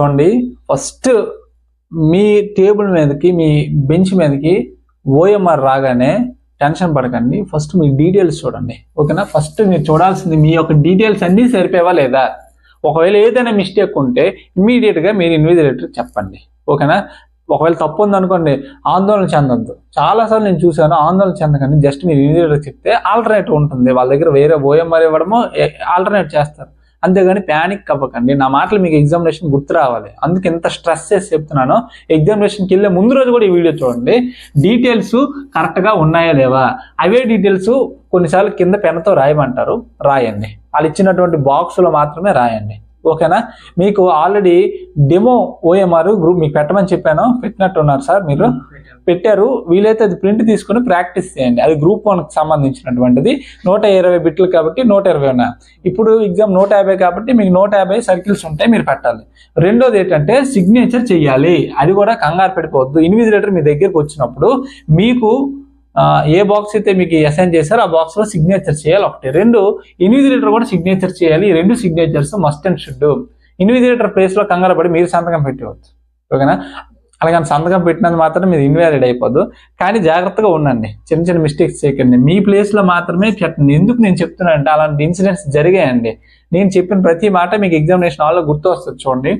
చూడండి. ఫస్ట్ మీ టేబుల్ మీదకి మీ బెంచ్ మీదకి ఓఎంఆర్ రాగానే టెన్షన్ పడకండి. ఫస్ట్ మీ డీటెయిల్స్ చూడండి. ఓకేనా? ఫస్ట్ మీరు చూడాల్సింది మీ యొక్క డీటెయిల్స్ అన్నీ సరిపోవా లేదా? ఒకవేళ ఏదైనా మిస్టేక్ ఉంటే ఇమ్మీడియట్గా మీరు ఇన్విజిలేటర్ చెప్పండి. ఓకేనా? ఒకవేళ తప్పు ఉందనుకోండి ఆందోళన చెందొద్దు. చాలాసార్లు నేను చూశాను ఆందోళన చెందకండి. జస్ట్ మీరు ఇన్విజిలేటర్ చెప్తే ఆల్టర్నేటివ్ ఉంటుంది. వాళ్ళ దగ్గర వేరే ఓఎంఆర్ ఇవ్వడమో ఆల్టర్నేట్ చేస్తారు. అంతేగాని ప్యానిక్ అవ్వకండి. నా మాటలు మీకు ఎగ్జామినేషన్ గుర్తు రావాలి. అందుకే ఇంత స్ట్రెస్ చేసి చెప్తున్నాను ఎగ్జామినేషన్కి వెళ్ళే ముందు రోజు కూడా ఈ వీడియో చూడండి. డీటెయిల్స్ కరెక్ట్గా ఉన్నాయా లేవా? అవే డీటెయిల్స్ కొన్నిసార్లు కింద పెన్తో రాయమంటారు. రాయండి. వాళ్ళు ఇచ్చినటువంటి బాక్స్లో మాత్రమే రాయండి. ఓకేనా? మీకు ఆల్రెడీ డెమో ఓఎంఆర్ గ్రూప్ మీకు పెట్టమని చెప్పాను. పెట్టినట్టు ఉన్నారు సార్ మీరు. పెట్టారు. వీలైతే అది ప్రింట్ తీసుకుని ప్రాక్టీస్ చేయండి. అది గ్రూప్ వన్కి సంబంధించినటువంటిది. నూట ఇరవై బిట్లు కాబట్టి నూట ఇరవై ఉన్నాయి ఇప్పుడు ఎగ్జామ్ నూట యాభై కాబట్టి మీకు నూట యాభై సర్కిల్స్ ఉంటాయి మీరు పెట్టాలి. రెండోది ఏంటంటే సిగ్నేచర్ చెయ్యాలి. అది కూడా కంగారు పెట్టుకోవద్దు. ఇన్విజిలేటర్ మీ దగ్గరకు వచ్చినప్పుడు మీకు ఏ బాక్స్ అయితే మీకు అసైన్ చేశారో ఆ బాక్స్లో సిగ్నేచర్ చేయాలి ఒకటి. రెండు ఇన్విజిలేటర్ కూడా సిగ్నేచర్ చేయాలి. ఈ రెండు signatures must and should invigilator ప్లేస్లో కంగారు పడి మీరు సంతకం పెట్టవచ్చు ఓకేనా? అలాగే సంతకం పెట్టినందుకు మాత్రం మీరు ఇన్వాలిడ్ అయిపోదు కానీ జాగ్రత్తగా ఉండండి. చిన్న చిన్న మిస్టేక్స్ చేయకండి. మీ ప్లేస్లో లో మాత్రమే పెట్టండి ఎందుకు నేను చెప్తున్నానంటే అలాంటి ఇన్సిడెంట్స్ జరిగాయండి. నేను చెప్పిన ప్రతి మాట మీకు ఎగ్జామినేషన్ హాల్లో గుర్తు వస్తుంది చూడండి.